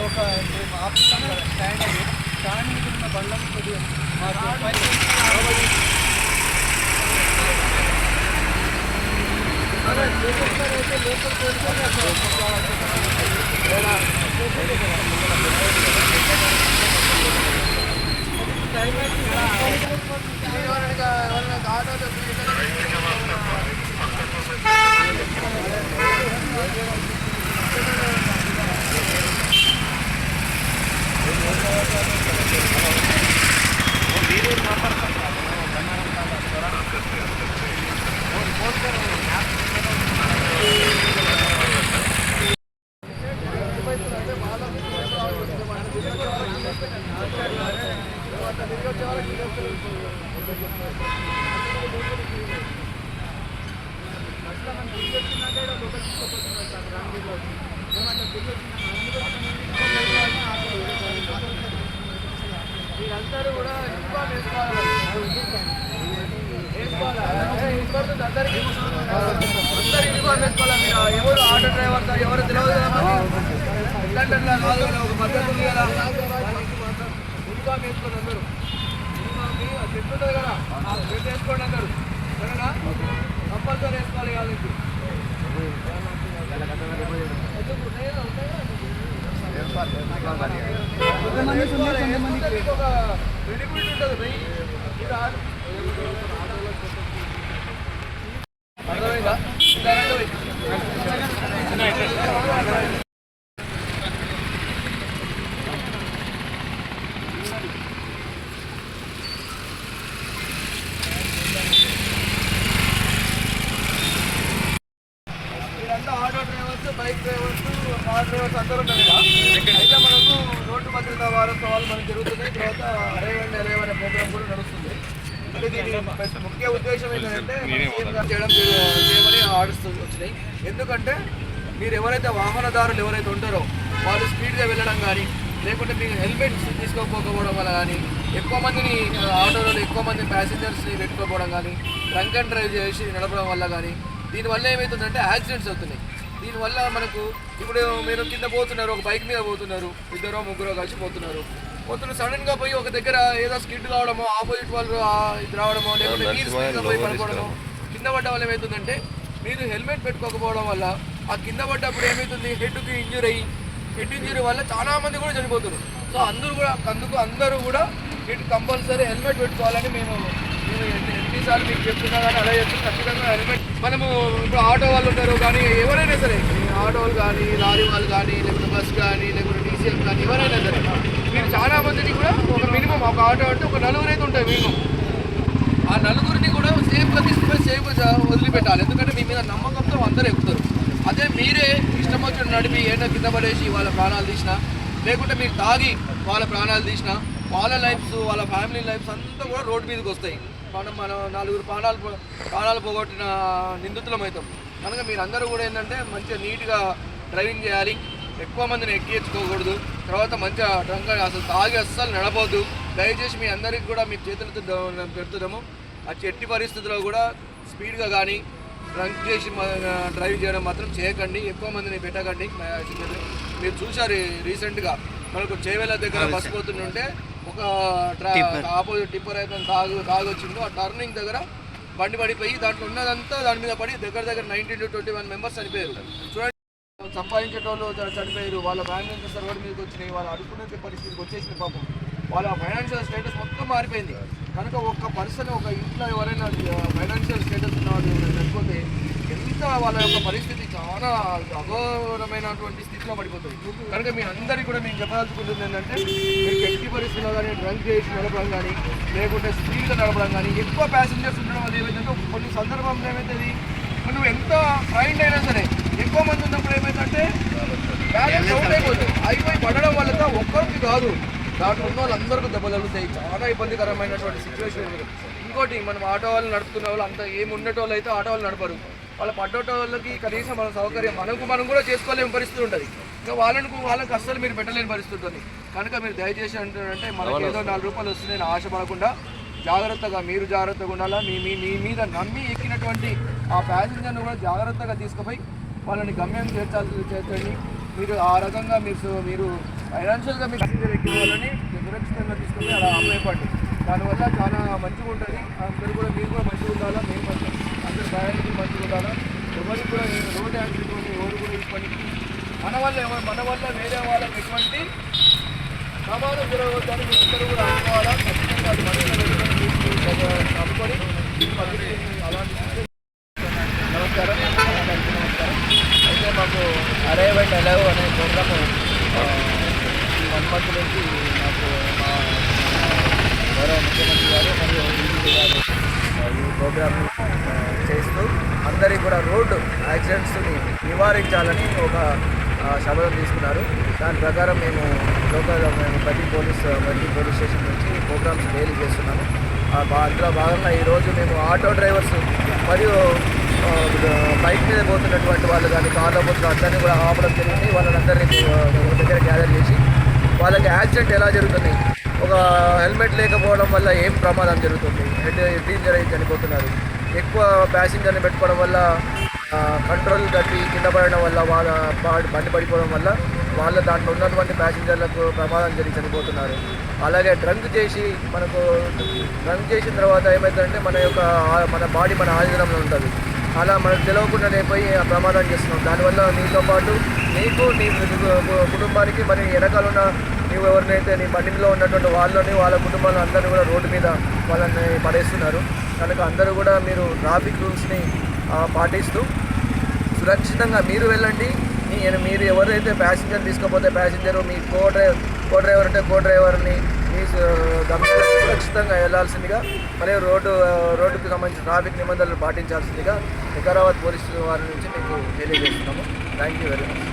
ఒక మేము ఆపుతాం కదా స్టాండ్ అది స్టాండ్ మీద ఉన్న బళ్ళం కొద్దిగా మాకు పైకి Thank you. అందరికీ అందరూ యూనిఫామ్ మీరు ఎవరు ఆటో డ్రైవర్ ఎవరు తెలియదు ఇట్లాంటి కాదు కదా ఒక పద్ధతి ఉంది కదా యూనిఫామ్ వేసుకోండి అందరూ యూనిఫామ్ చెట్టు ఉంటుంది కదా ఆ చెట్టు వేసుకోండి అందరూ సరేనా కంపల్సరీ వేసుకోవాలి కాదు ఇది. ఉంటుంది ఉన్నాయా? ఉన్నాయా? కొంతమంది ఉన్నాయి, కొంతమంది మీకు ఒక క్రెడిబిలిటీ ఉంటుంది భయ్. ఇది ఆడు. అర్థమైందా? ఇలా రండి భయ్. మీరంతా auto drivers bike drivers car drivers అందరూ ఉన్నారు ఇక్కడ అయితే మనకు రోడ్డు భద్రతా వారోత్సవాలు మనకు జరుగుతున్నాయి తర్వాత అరేవండి అరేవ్ అనే ప్రోగ్రామ్ కూడా నడుస్తుంది. అంటే దీని ముఖ్య ఉద్దేశం ఏంటంటే చేయడం చేయమని ఆర్డర్స్ వచ్చినాయి. ఎందుకంటే మీరు ఎవరైతే వాహనదారులు ఎవరైతే ఉంటారో వాళ్ళు స్పీడ్గా వెళ్ళడం కానీ లేకుంటే మీరు హెల్మెట్స్ తీసుకోకపోవడం వల్ల కానీ ఎక్కువ మందిని ఆటోలో ఎక్కువ మంది ప్యాసింజర్స్ని పెట్టుకోకపోవడం కానీ డ్రంక్ అండ్ డ్రైవ్ చేసి నడపడం వల్ల కానీ దీనివల్ల ఏమవుతుందంటే యాక్సిడెంట్స్ అవుతున్నాయి. దీనివల్ల మనకు ఇప్పుడు మీరు కింద పోతున్నారు ఒక బైక్ మీద పోతున్నారు ఇద్దరో ముగ్గురో కలిసి పోతున్నారు. పోతున్నారు సడన్గా పోయి ఒక దగ్గర ఏదో స్కిడ్ కావడమో ఆపోజిట్ వాళ్ళు ఇది రావడమో లేకుంటే మీరు స్పీడ్గా పోయి కింద పడ్డ వల్ల ఏమవుతుందంటే మీరు హెల్మెట్ పెట్టుకోకపోవడం వల్ల ఆ కింద పడ్డప్పుడు ఏమవుతుంది హెడ్కి ఇంజూర్ అయ్యి హెడ్ ఇంజరీ వల్ల చాలా మంది కూడా చనిపోతున్నారు. సో అందరూ కూడా అందుకు అందరూ కూడా హెడ్ కంపల్సరీ హెల్మెట్ పెట్టుకోవాలని మేము ఎన్నిసార్లు మీకు చెప్తున్నా కానీ అలా చెప్తున్నా ఖచ్చితంగా హెల్మెట్ మనము ఇప్పుడు ఆటో వాళ్ళు ఉంటారు కానీ ఎవరైనా సరే ఆటోలు కానీ లారీ వాళ్ళు కానీ లేకపోతే బస్ కానీ లేకపోతే డీసీఎం కానీ ఎవరైనా సరే మీరు చాలా మందిని కూడా ఒక మినిమం ఒక ఆటో అంటే ఒక నలుగురు అయితే ఉంటాయి మినిమం. ఆ నలుగురిని కూడా సేఫ్గా తీసుకుపోయి సేఫ్గా వదిలిపెట్టాలి. ఎందుకంటే మీ మీద నమ్మకంతో అందరూ ఎక్కుతారు. అదే మీరే ఇష్టం వచ్చిన నడిపి ఏదో కింద పడేసి వాళ్ళ ప్రాణాలు తీసినా లేకుంటే మీరు తాగి వాళ్ళ ప్రాణాలు తీసినా వాళ్ళ లైఫ్స్ వాళ్ళ ఫ్యామిలీ లైఫ్స్ అంతా కూడా రోడ్డు మీదకి వస్తాయి. మనం మనం నలుగురు ప్రాణాలు ప్రాణాలు పోగొట్టిన నిందితులం అవుతాం. కనుక మీరందరూ కూడా ఏంటంటే మంచిగా నీట్గా డ్రైవింగ్ చేయాలి. ఎక్కువ మందిని ఎక్కించుకోకూడదు. తర్వాత మంచిగా డ్రంక్ అసలు తాగి అస్సలు నడపొద్దు దయచేసి మీ అందరికి కూడా మీ చేతులతో పెడుతున్నాము. ఆ చెట్టి పరిస్థితుల్లో కూడా స్పీడ్గా కానీ డ్రంక్ చేసి డ్రైవ్ చేయడం మాత్రం చేయకండి. ఎక్కువ మందిని పెట్టకండి. మీరు చూసారు రీసెంట్గా మనకు చేవేల దగ్గర బస్ పోతుంటే ఒక ట్రా ఆపోజిట్ టిప్పర్ అయితే తాగు తాగొచ్చిందో ఆ టర్నింగ్ దగ్గర బండి పడిపోయి దాంట్లో ఉన్నదంతా దాని మీద పడి దగ్గర దగ్గర nineteen to twenty one members చనిపోయారు. చూడండి సంపాదించేటోళ్ళు చనిపోయారు. వాళ్ళ బ్యాంక్ నుంచి సర్వర్ మీదకి వచ్చినాయి. వాళ్ళు అడుక్కునే పరిస్థితికి వచ్చేసింది పాపం. వాళ్ళ ఫైనాన్షియల్ స్టేటస్ మొత్తం మారిపోయింది. కనుక ఒక పర్సన్ ఒక ఇంట్లో ఎవరైనా ఫైనాన్షియల్ స్టేటస్ ఉన్న వాళ్ళు ఎవరైనా చనిపోతే ఎంత వాళ్ళ యొక్క పరిస్థితి చాలా అఘోరమైనటువంటి స్థితిలో పడిపోతుంది. కనుక మీ అందరికీ కూడా మీకు చెప్పదలుచుకుంటుంది ఏంటంటే మీరు ఎట్టి పరిస్థితుల్లో కానీ డ్రంక్ చేసి నడపడం కానీ లేకుంటే స్పీడ్గా నడపడం కానీ ఎక్కువ ప్యాసింజర్స్ ఉండడం వల్ల ఏమైందంటే కొన్ని సందర్భంలో ఏమవుతుంది నువ్వు ఎంత ఫైండ్ అయినా సరే ఎక్కువ మంది ఉన్నప్పుడు ఏమైందంటే బ్యాలెన్స్ అవుట్ అయిపోతుంది. అయిపోయి పడడం వల్ల ఒక్కరికి కాదు. దాంట్లో ఉన్న వాళ్ళందరికీ దెబ్బలు తగులుతాయి. చాలా ఇబ్బందికరమైనటువంటి సిచ్యువేషన్ ఇంకోటి మనం ఆటో వాళ్ళు నడుపుతున్న వాళ్ళు అంత ఏమి ఉండేటోళ్ళు అయితే ఆటో వాళ్ళు నడపరు. వాళ్ళ పడ్డోటోళ్ళకి కనీసం మన సౌకర్యం మనకు మనం కూడా చేసుకోలేని పరిస్థితి ఉంటుంది. ఇంకా వాళ్ళకు వాళ్ళకి అస్సలు మీరు పెట్టలేని పరిస్థితి ఉంటుంది. కనుక మీరు దయచేసి అంటారంటే మనకి ఏదో నాలుగు రూపాయలు వస్తున్నాయని ఆశపడకుండా జాగ్రత్తగా మీరు జాగ్రత్తగా ఉండాలా? మీ మీ మీ మీద నమ్మి ఎక్కినటువంటి ఆ ప్యాసింజర్ను కూడా జాగ్రత్తగా తీసుకుపోయి వాళ్ళని గమ్యం చేర్చాల్సి చేర్చండి. మీరు ఆ రకంగా మీరు మీరు ఫైనాన్షియల్గా మీ ప్యాసింజర్ ఎక్కిన వాళ్ళని సురక్షితంగా తీసుకుని అలా అమ్మేపండి దానివల్ల చాలా మంచిగా ఉంటుంది అందరూ కూడా మీరు కూడా మంచిగా ఉండాలా మేము అందరు ప్రయాణికులు ఎవరికి కూడా రోడ్ యాక్సిడెంట్ ఎవరు కూడా ఇప్పటికీ మన వల్ల ఎవరు మన వల్ల వేరే వాళ్ళకి ఎటువంటి ప్రమాదం జరగవద్దని మీరు అందరూ కూడా అనుకోవాలా? ఖచ్చితంగా అది మనసులో అనుకొని అలాంటి నమస్కారం. నమస్కారం. అయితే మాకు అరైవ్ అండ్ అనే ప్రోగ్రాము వన్ మంత్ నుంచి మాకు మా గౌరవ ముఖ్యమంత్రి గారు మరియు ఈ చేస్తూ అందరికీ కూడా రోడ్డు యాక్సిడెంట్స్ని నివారించాలని ఒక ఆ, తీసుకున్నారు. దాని ప్రకారం మేము లోకల్ మేము ప్రతి పోలీస్ ప్రతి పోలీస్ స్టేషన్ నుంచి ప్రోగ్రామ్స్ డైలీ చేస్తున్నాము. అందులో భాగంగా ఈరోజు మేము ఆటో డ్రైవర్స్ మరియు బైక్ మీద పోతున్నటువంటి వాళ్ళు కానీ కార్లో పోతున్న అందరినీ కూడా ఆపడం జరిగింది. వాళ్ళందరినీ ఒక దగ్గర గ్యాదర్ చేసి వాళ్ళకి యాక్సిడెంట్ ఎలా జరుగుతుంది? ఒక హెల్మెట్ లేకపోవడం వల్ల ఏం ప్రమాదం జరుగుతుంది? హెడ్ ఇంజర్ అయి చనిపోతున్నారు. ఎక్కువ ప్యాసింజర్ని పెట్టుకోవడం వల్ల కంట్రోల్ గట్టి కింద పడడం వల్ల వాళ్ళ బా- బండి పడిపోవడం వల్ల వాళ్ళ దాంట్లో ఉన్నటువంటి ప్యాసింజర్లకు ప్రమాదం జరిగి చనిపోతున్నారు. అలాగే డ్రంక్ చేసి మనకు డ్రంక్ చేసిన తర్వాత ఏమవుతుందంటే మన యొక్క మన బాడీ మన ఆధీనంలో ఉంటుంది. అలా మనకు తెలియకుండానే పోయి ప్రమాదం చేస్తున్నాం. దానివల్ల నీతో పాటు నీకు నీ కుటుంబానికి మరి వెనకాల ఉన్న నీవు ఎవరినైతే నీ బండిలో ఉన్నటువంటి వాళ్ళని వాళ్ళ కుటుంబాలు అందరినీ కూడా రోడ్డు మీద వాళ్ళని పడేస్తున్నారు. కనుక అందరూ కూడా మీరు ట్రాఫిక్ రూల్స్ని పాటిస్తూ సురక్షితంగా మీరు వెళ్ళండి. మీ మీరు ఎవరైతే ప్యాసింజర్ తీసుకపోతే ప్యాసింజర్ మీ కో డ్రైవర్ కో డ్రైవర్ అంటే కో డ్రైవర్ని మీ సురక్షితంగా వెళ్ళాల్సిందిగా మరియు రోడ్డు రోడ్డుకు సంబంధించిన ట్రాఫిక్ నిబంధనలు పాటించాల్సిందిగా వికారాబాద్ పోలీసు వారి నుంచి మీకు తెలియజేస్తున్నాము. Thank you very much